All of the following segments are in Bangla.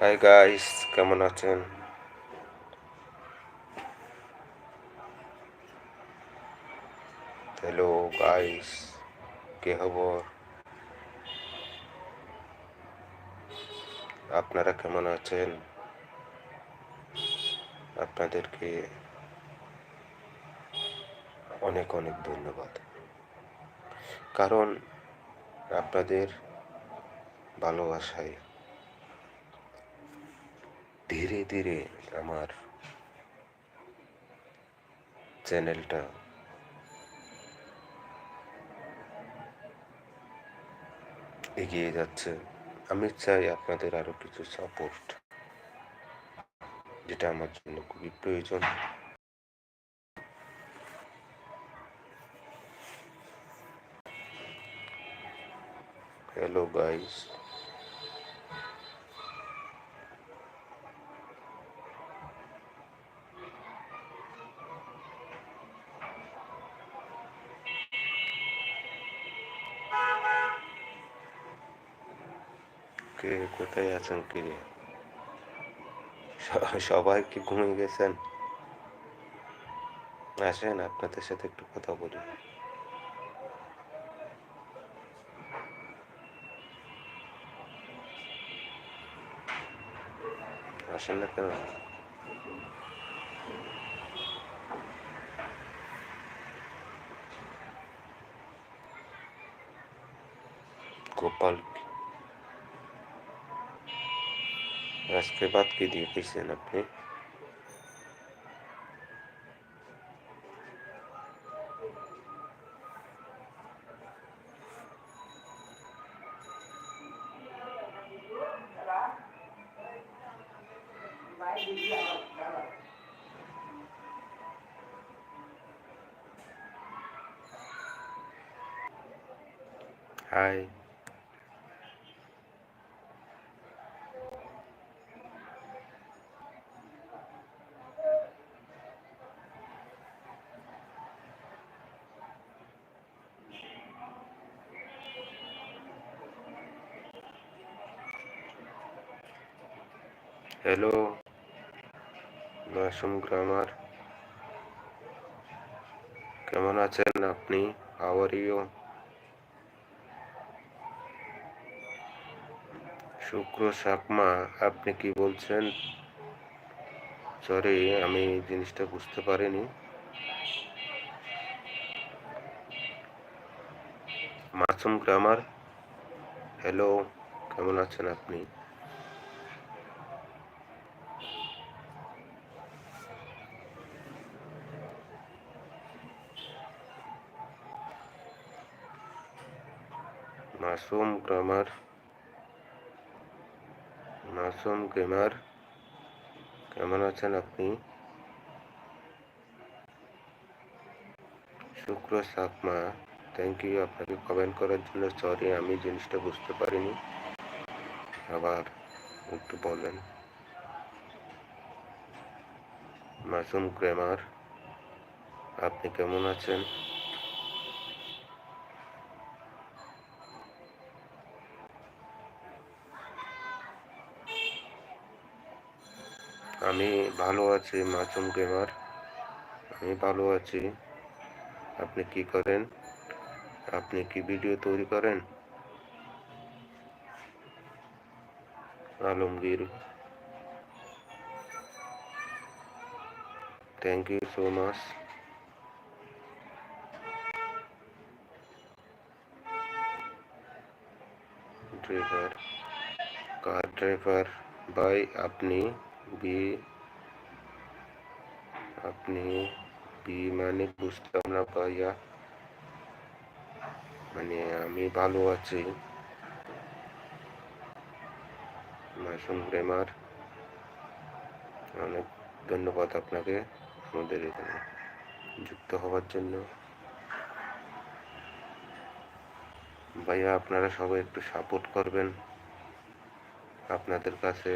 হাই গাইস কেমন আছেন? হ্যালো গাইস কে খবর? আপনারা কেমন আছেন? আপনাদেরকে অনেক অনেক ধন্যবাদ। কারণ আপনাদের ভালোবাসায় ধীরে ধীরে আমার চ্যানেলটা এগিয়ে যাচ্ছে। আমি চাই আপনাদের আরও কিছু সাপোর্ট যেটা আমার জন্য খুবই প্রয়োজন। হ্যালো গাইস কোথায় আছেন কে স- সবাই কি ঘুমিয়ে গেছেন? আসেন, আপনাদের সাথে একটু কথা বলি। আসেন না কেন? আজকে বাদ কি দিয়ে খেয়েছেন আপনি হাই হ্যালো, মাসুম গ্রামার। কেমন আছেন আপনি? হাওয়ার ইউ শুক্র সাকমা, আপনি কি বলছেন? সরি আমি জিনিসটা বুঝতে পারিনি। মাসুম গ্রামার, হ্যালো, কেমন আছেন আপনি? মাসুম গ্রামার, মাসুম গেমার কেমন আছেন আপনি? শুক্র সাকমা থ্যাংক ইউ আপনাকে কমেন্ট করার জন্য সরি আমি জিনিসটা বুঝতে পারিনি। আবার একটু বলেন। মাসুম গ্রামার, আপনি কেমন আছেন? আমি ভালো আছি মাসুম গেমার আমি ভালো আছি। আপনি কি করেন? আপনি কি ভিডিও তৈরি করেন? Alamgir. Thank you so much driver car driver ভাই আপনি বি আপনি বি মানে বুঝতাম না ভাইয়া মানে আমি ভালো আছি। মাসুম প্রেমার অনেক ধন্যবাদ আপনাকে আমাদের এখানে যুক্ত হওয়ার জন্য। ভাইয়া, আপনারা সবাই একটু সাপোর্ট করবেন। আপনাদের কাছে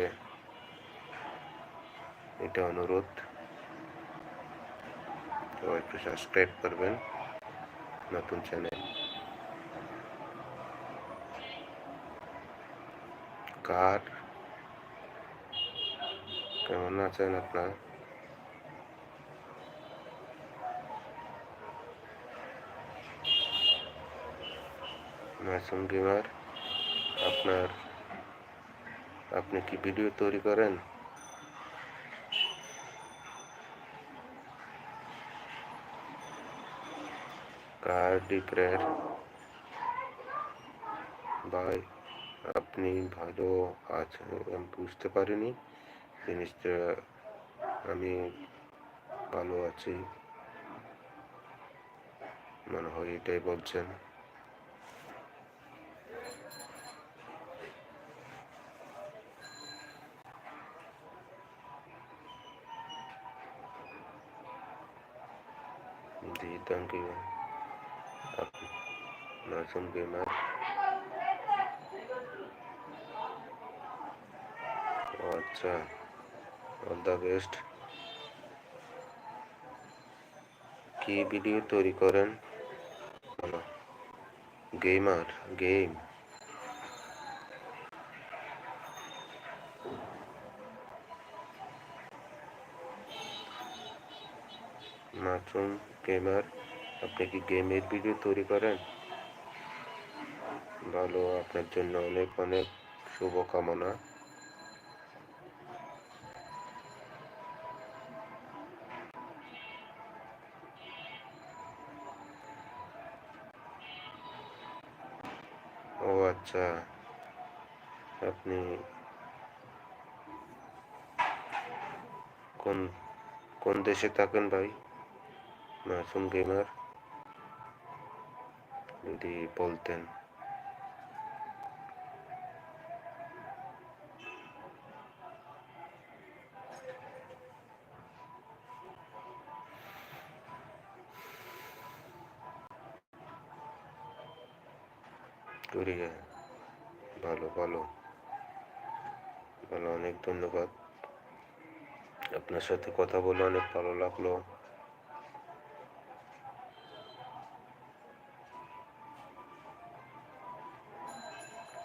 এটা অনুরোধ তো একটু সাবস্ক্রাইব করবেন নতুন চ্যানেল কার কেমন আছেন আপনার মাসুম গেমার আপনার আপনি কি ভিডিও তৈরি করেন কার ডিপ্রের ভাই, আপনি ভালো আছেন আমি বুঝতে পারিনি। জিনিসটা আমি ভালো আছি। মনে হয় এটাই বলছেন। জি থ্যাংক ইউ মাসুম গেমার আচ্ছা অল দ্য বেস্ট কি ভিডিও তৈরি করেন। গেমার গেম মাসুম গেমার আপনি কি গেমের ভিডিও তৈরি করেন? ভালো, আপনার জন্য অনেক অনেক শুভকামনা। ও আচ্ছা আপনি কোন কোন দেশে থাকেন ভাই? মাসুম গেমার? যদি বলতেন। ধন্যবাদ। আপনার সাথে কথা বলে অনেক ভালো লাগল।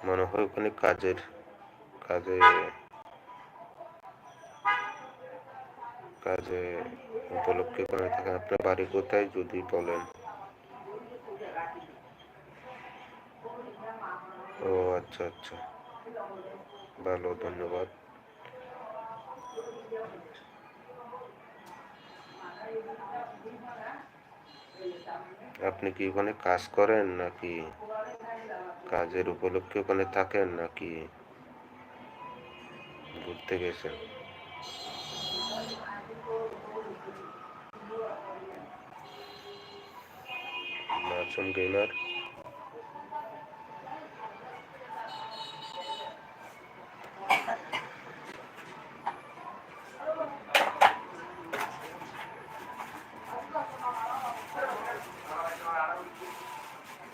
মনে হয় ওখানে কাজের, কাজে কাজে উপলক্ষে করে থাকেন আপনার বাড়ি কোথায় যদি বলেন? ও আচ্ছা আচ্ছা। ভালো, ধন্যবাদ। আপনি কি ওখানে কাজ করেন নাকি? কাজের উপলক্ষে ওখানে থাকেন নাকি? ঘুরতে গেছেন? মাসুম গেমার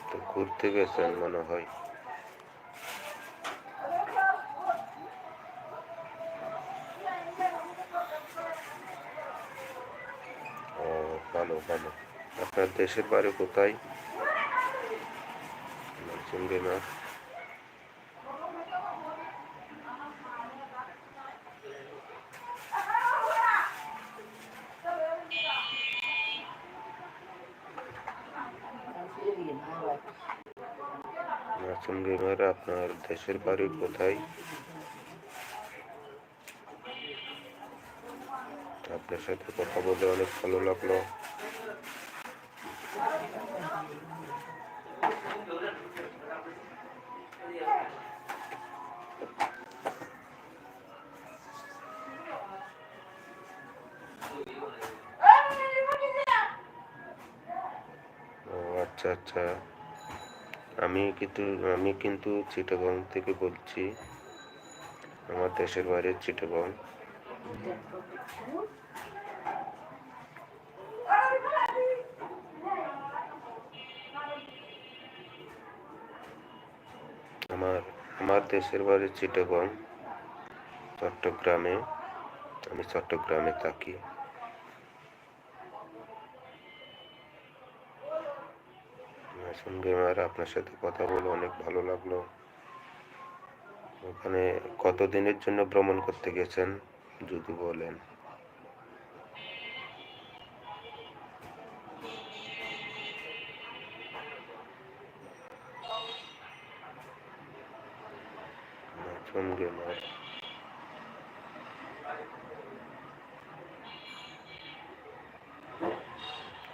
তো ঘুরতে গেছেন মনে হয়। ভালো ভালো। আপনার দেশের বাড়ি কোথায়? চিনবে গেমার মাসুম গেমার আপনার দেশের বাড়ি কোথায়? আপনার সাথে কথা বলে অনেক ভালো লাগল। আচ্ছা আচ্ছা। আমি কিন্তু আমি কিন্তু চিটাগং থেকে বলছি, আমার দেশের বাইরে চিটাগং। আমার আমার দেশের বাড়ি চিটাগং, চট্টগ্রামে, আমি চট্টগ্রামে থাকি। মাসুম গেমার আপনার সাথে কথা বলে অনেক ভালো লাগল। ওখানে কত দিনের জন্য ভ্রমণ করতে গেছেন, যদি বলেন? গেমার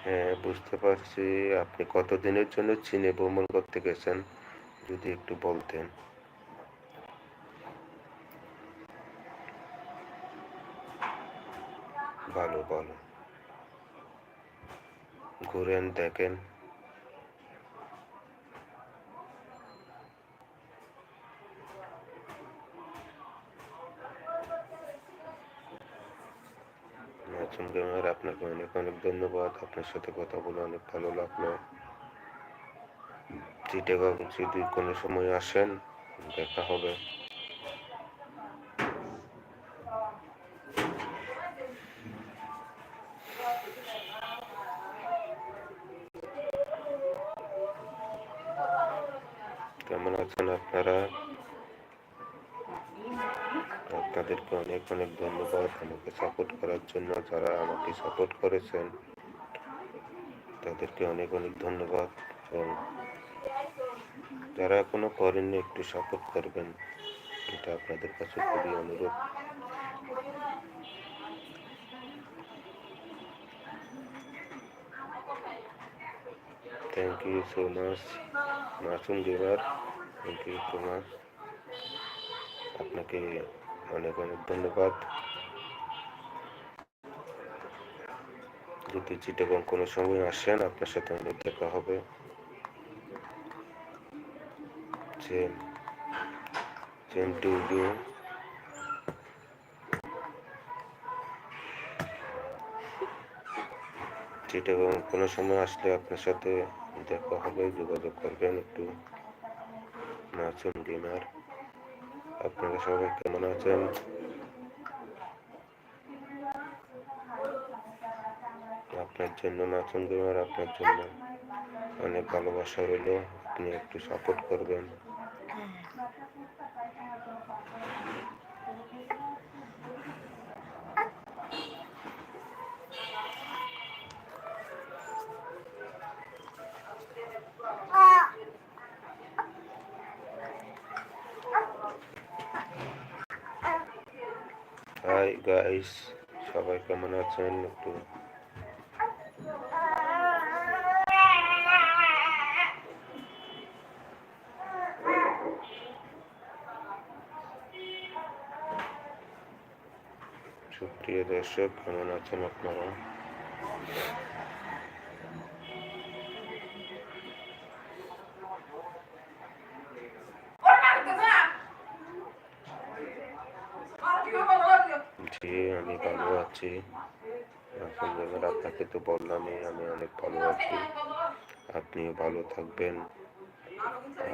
হ্যাঁ বুঝতে পারছি। আপনি কতদিনের জন্য চীনে ভ্রমণ করতে গেছেন? যদি একটু বলতেন। ভালো ভালো। ঘুরেন, দেখেন মাসুম গেমার আপনাকে অনেক অনেক ধন্যবাদ। আপনার সাথে কথা বলে অনেক ভালো লাগল। যদি কোনো সময় আসেন, দেখা হবে। কেমন আছেন আপনারা? আপনাদেরকে অনেক অনেক ধন্যবাদ আমাকে সাপোর্ট করার জন্য যারা আমাকে সাপোর্ট করেছেন। তাদেরকে অনেক অনেক ধন্যবাদ এবং যারা এখনও করেননি একটু সাপোর্ট করবেন। এটা আপনাদের কাছে খুবই অনুরোধ। Thank you so much Masum gamer thank you so much আপনাকে অনেক অনেক ধন্যবাদ। যদি চিটাগং কোনো সময় আসেন, আপনার সাথে অনেক দেখা হবে। Same same to you Chittagong কোনো সময় আসলে আপনার সাথে দেখা হবে, যোগাযোগ করবেন একটু। মাসুম গেমার আপনারা সবাই কেমন আছেন আপনার জন্য মাসুম আপনার জন্য অনেক ভালোবাসা রইল। আপনি একটু সাপোর্ট করবেন। আছেন একটু। সুপ্রিয় দর্শক কেমন আছেন আপনারা? জি আমি ভালো আছি। এবার আপনাকে তো বললামই, আমি অনেক ভালো আছি। আপনিও ভালো থাকবেন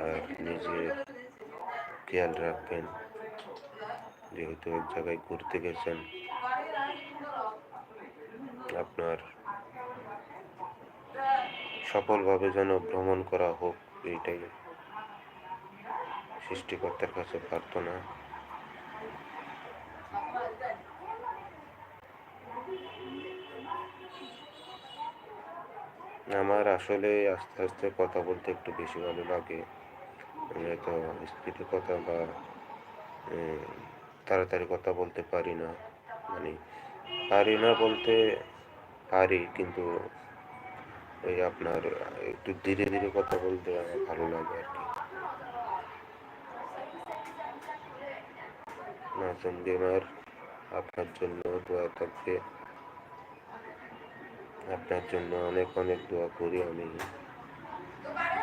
আর নিজের খেয়াল রাখবেন, যেহেতু এক জায়গায় ঘুরতে গেছেন, আপনার সফলভাবে যেন ভ্রমণ করা হোক, এইটাই সৃষ্টিকর্তার কাছে প্রার্থনা। আমার আসলে আস্তে আস্তে কথা বলতে একটু বেশি ভালো লাগে। এত স্পিডে কথা বা তাড়াতাড়ি কথা বলতে পারি না। মানে পারি না বলতে পারি, কিন্তু ওই আপনার একটু ধীরে ধীরে কথা বলতে আমার ভালো লাগে আর কি। নাচন গেমার আপনার জন্য দোয়া থাকবে। আপনার জন্য অনেক অনেক দোয়া করি আমি।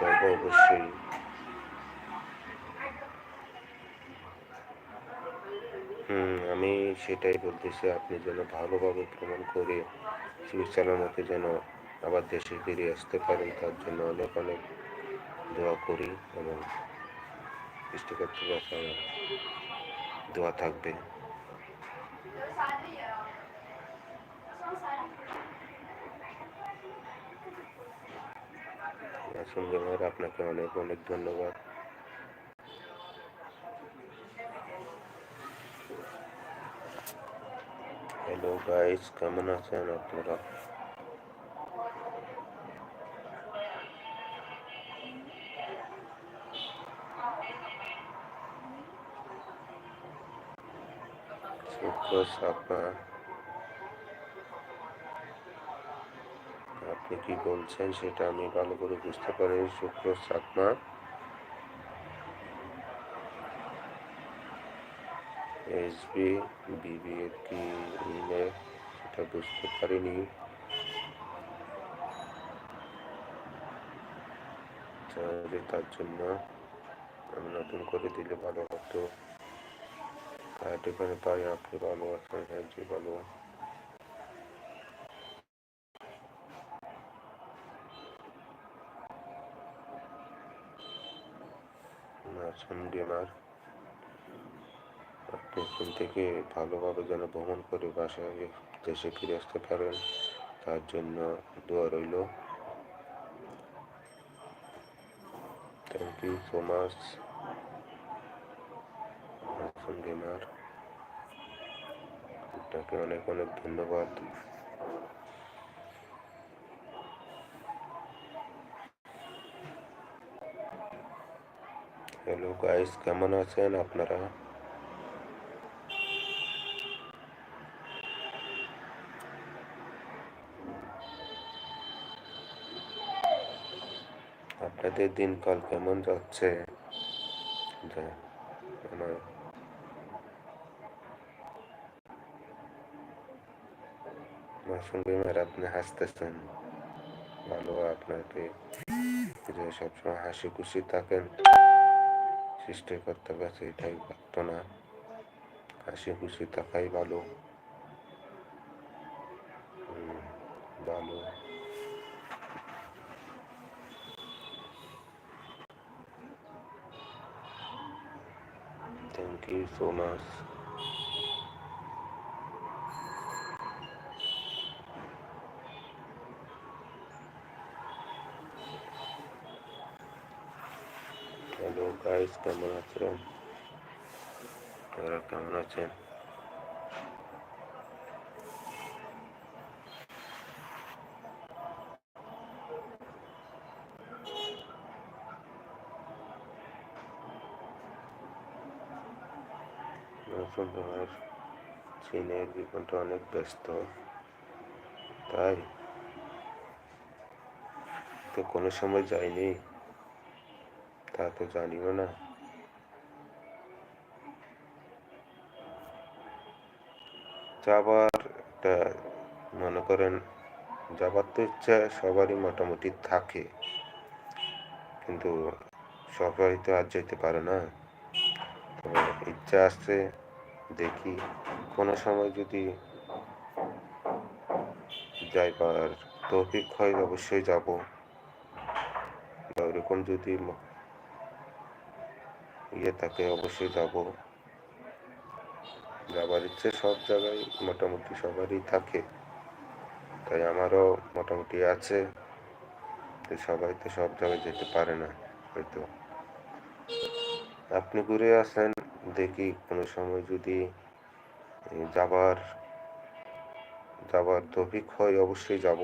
করব অবশ্যই। হুম, আমি সেটাই বলতেছি, আপনি যেন ভালোভাবে ভ্রমণ করে সুচালামতে যেন আবার দেশে ফিরে আসতে পারেন, তার জন্য অনেক অনেক দোয়া করি এবং দোয়া থাকবে। মাসুম জামার আপনাকে অনেক অনেক ধন্যবাদ হ্যালো গাইস কেমন আছেন আপনারা শুক্র আপনি কি বলছেন সেটা আমি ভালো করে বুঝতে পারি। শুক্র সাপমা এসবি বিবি এর কি ইলে সেটা বুঝতে পারিনি। তার জন্য আমি নতুন করে দিলে ভালো হতো। আর এখানে পাই আপনি ভালো আছেন হ্যাঁ জি, ভালো গেমার আপনি এখান থেকে ভালোভাবে যেন ভ্রমণ করে বাসায় দেশে ফিরে আসতে পারেন, তার জন্য দোয়া রইল। থ্যাংক ইউ সো মাচ আছেন গেমার আপনাকে অনেক অনেক ধন্যবাদ। হ্যালো গাইস কেমন আছেন আপনারা আপনাদের দিনকাল কেমন যাচ্ছে আমার সঙ্গে আপনি হাসতেছেন ভালো আপনাকে যে সবসময় হাসি খুশি থাকেন সৃষ্টিকর্তার কাছে এটাই প্রার্থনা হাসি খুশি থাকাই ভালো। ভালো। Thank you so much hello guys কেমন আছেন আপনারা কেমন আছেন চীনের জীবনটা অনেক ব্যস্ত, তাই তো কোনো সময় যাইনি। তা তো জানিও না। যাবার একটা মনে করেন, যাবার তো ইচ্ছা সবারই মোটামুটি থাকে। কিন্তু সবাই তো আর যেতে পারে না। তো ইচ্ছা আসছে দেখি। কোনো সময় যদি যাইবার তৌফিক হয় অবশ্যই যাব। বা ওরকম যদি ইয়ে থাকে অবশ্যই যাব। যাবার ইচ্ছে সব জায়গায় মোটামুটি সবারই থাকে। তাই আমারও মোটামুটি আছে। সবাই তো সব জায়গায় যেতে পারে না, হয়তো। আপনি ঘুরে আসেন, দেখি কোনো সময় যদি যাবার যাবার তৌফিক হয় অবশ্যই যাব।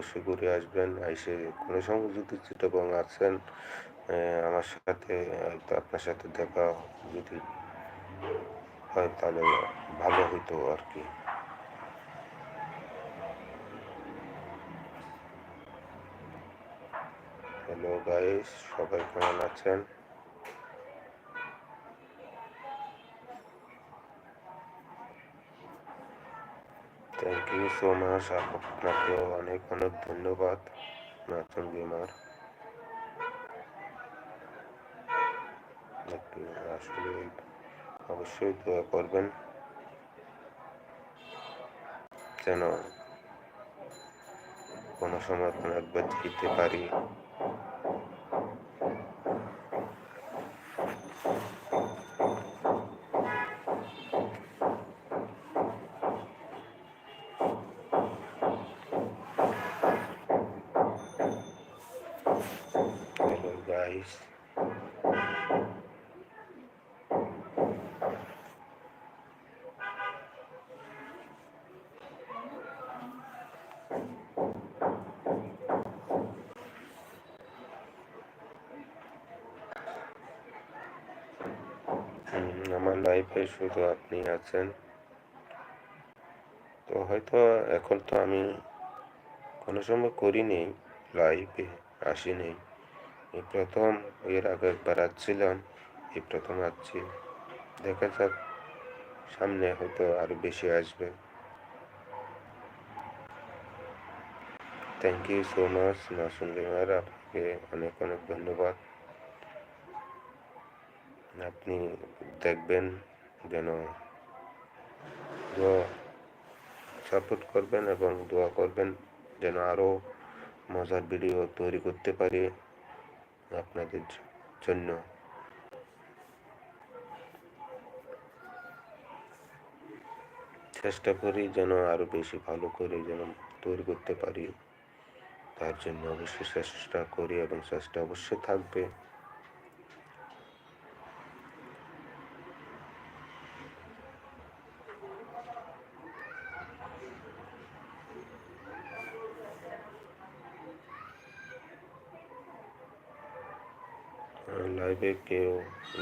অবশ্যই ঘুরে আসবেন এসে কোনো সময় যদি চিটাগং আছেন এ, আমার সাথে আপনার সাথে দেখা যদি হয় তাহলে ভালো হইতো আর কি। হ্যালো গাইস সবাই কেমন আছেন? থ্যাংক ইউ সো মাচ আপনাকেও অনেক অনেক ধন্যবাদ নাচন গেমার। আসলে অবশ্যই দোয়া করবেন। যেন কোনো সময় কোনো একবার যেতে পারি হ্যালো গাইস গাইস আমার শুধু আপনি আছেন। তো হয়তো এখন তো আমি কোনো সময় করিনি লাইভে আসিনি। এই প্রথম এর আগে একবার আসছিলাম, এই প্রথম আসছি। দেখা যাক, সামনে হয়তো আরও বেশি আসবে। Thank you so much Masum gamer আপনাকে অনেক অনেক ধন্যবাদ। আপনি দেখবেন যেন দোয়া সাপোর্ট করবেন এবং দোয়া করবেন যেন আরও মজার ভিডিও তৈরি করতে পারি আপনাদের জন্য। চেষ্টা করি যেন আরও বেশি ভালো করে যেন তৈরি করতে পারি। তার জন্য অবশ্যই চেষ্টা করি এবং চেষ্টা অবশ্যই থাকবে। লাইভে কেউ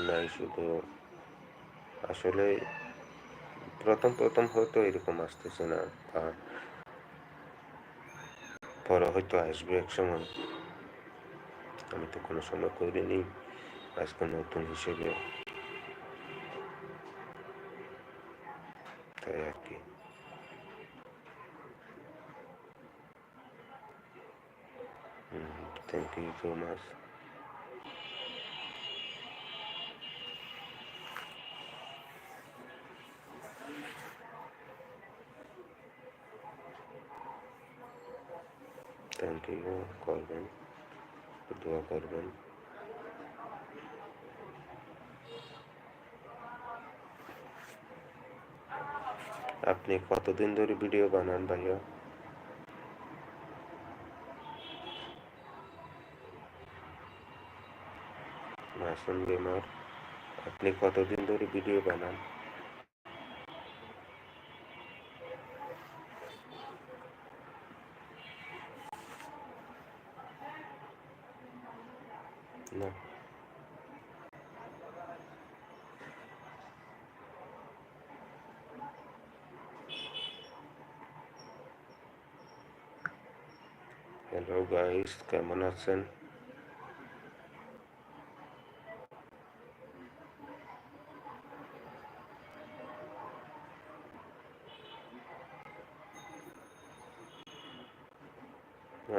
নাই শুধু। আসলে প্রথম প্রথম হয়তো এরকম আসতেছে না আর পরে হয়তো আসবে এক সময়। আমি তো কোনো সময় করিনি, আজকে নতুন হিসেবে। তাই আর কি। Thank you so much thank you করবেন দোয়া করবেন আপনি কতদিন ধরে ভিডিও বানান ভাইয়া মাসুম গেমার আপনি কতদিন ধরে ভিডিও বানান না গাইস কেমন আছেন?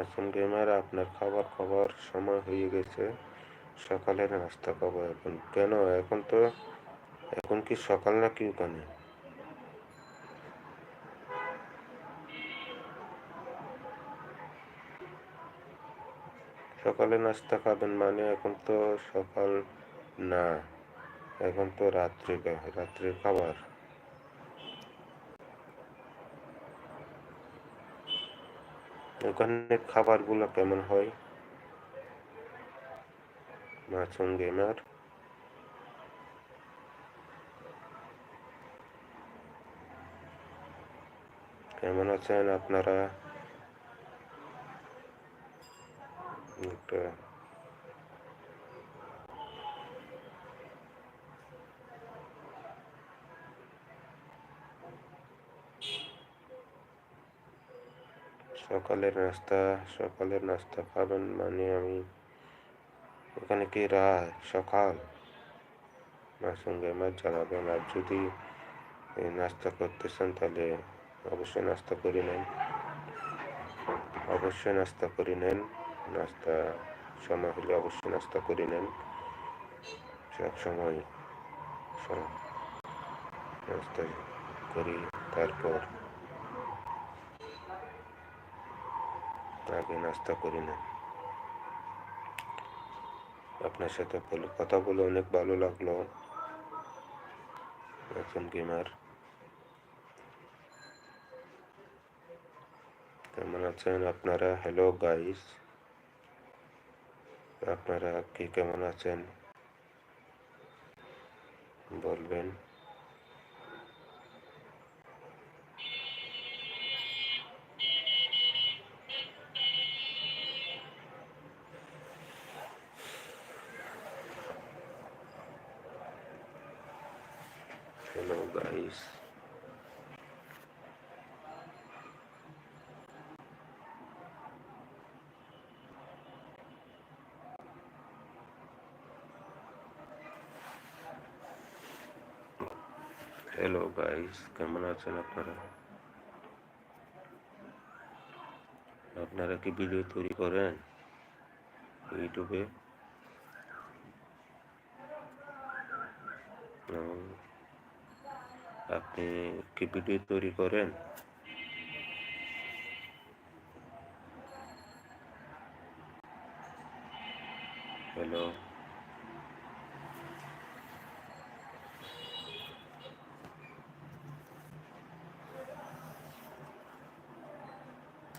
এখন গেমার আপনার খাবার খাবার সময় হয়ে গেছে। সকালের নাস্তা খাব এখন। কেন? এখন তো, এখন কি সকাল না কি ওখানে? সকালে নাস্তা খাবেন মানে এখন তো সকাল না, এখন তো রাত্রি রাত্রির খাবার। ওখানে খাবারগুলো কেমন হয়? মাছন গেমার কেমন আছেন আপনারা? একটা সকালের নাস্তা সকালের নাস্তা খাবেন মানে আমি ওখানে কি রাত সকাল? আমার সঙ্গে আমার জানাবেন। আর যদি নাস্তা করতেছেন তাহলে অবশ্যই নাস্তা করে নেন। অবশ্যই নাস্তা করে নেন। নাস্তা, সময় হলে অবশ্যই নাস্তা করে নেন। সব সময় নাস্তা করি, তারপর আগে নাস্তা করি না আপনার সাথে বলে, কথা বলে অনেক ভালো লাগল। একজন গেমার কেমন আছেন আপনারা? হ্যালো গাইস আপনারা কে কেমন আছেন বলবেন hello guys. হ্যালো গাইস কেমন আছেন আপনারা? আপনারা কি ভিডিও তৈরি করেন? ইউটিউবে আপনি কি ভিডিও তৈরি করেন হ্যালো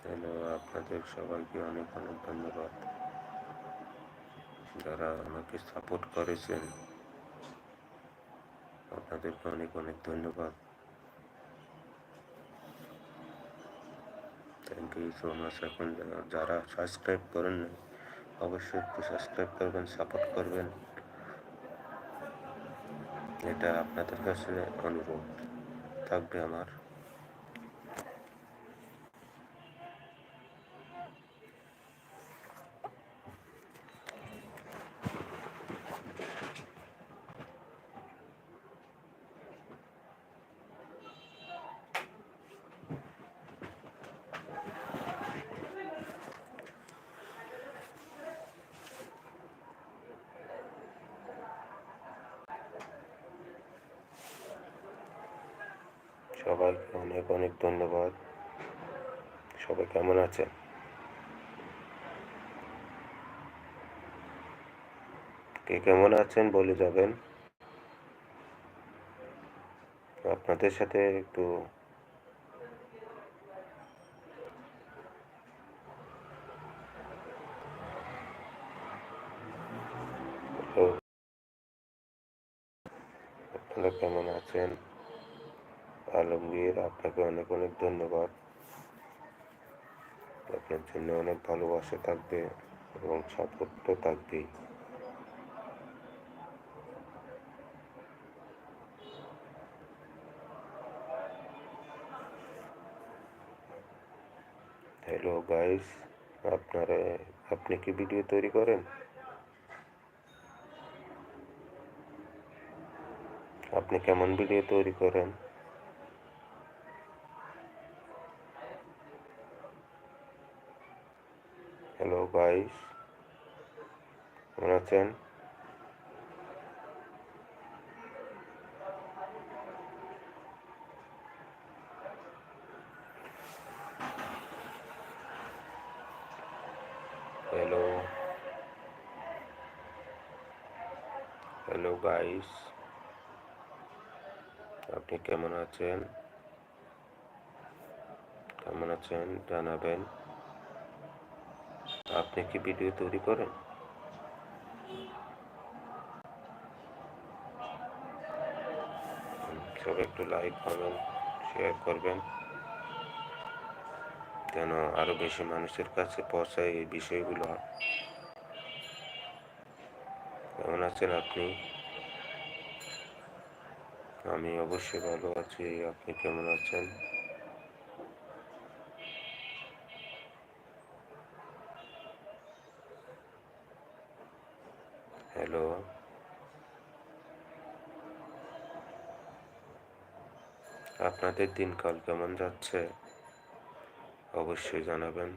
হ্যালো আপনাদের সবাইকে অনেক অনেক ধন্যবাদ। যারা আমাকে সাপোর্ট করেছেন, আপনাদেরকে অনেক অনেক ধন্যবাদ। থ্যাংক ইউ সো মাচ এখন যারা- সাবস্ক্রাইব করেন অবশ্যই একটু সাবস্ক্রাইব করবেন সাপোর্ট করবেন। এটা আপনাদের কাছে অনুরোধ থাকবে আমার। সবাইকে অনেক অনেক ধন্যবাদ। সবাই কেমন আছেন? কে কেমন আছেন বলে যাবেন। আপনাদের সাথে একটু ও, আপনারা কেমন আছেন আলমগীর আপনাকে অনেক অনেক ধন্যবাদ আপনার জন্য অনেক ভালোবাসা থাকবে এবং সাপোর্ট তো থাকবেই। হ্যালো গাইস আপনারা, আপনি কি ভিডিও তৈরি করেন? আপনি কেমন ভিডিও তৈরি করেন? হ্যালো গাইস কেমন আছেন হ্যালো হ্যালো গাইস আপনি কেমন আছেন কেমন আছেন জানাবেন আপনি কি ভিডিও তৈরি করেন? সব একটু লাইক কমেন্ট শেয়ার করবেন। কেন আরও বেশি মানুষের কাছে পৌঁছায় এই বিষয়গুলো। কেমন আছেন আপনি? আমি অবশ্যই ভালো আছি। আপনি কেমন আছেন? হ্যালো আপনাদের দিনকাল কেমন যাচ্ছে? অবশ্যই জানাবেন।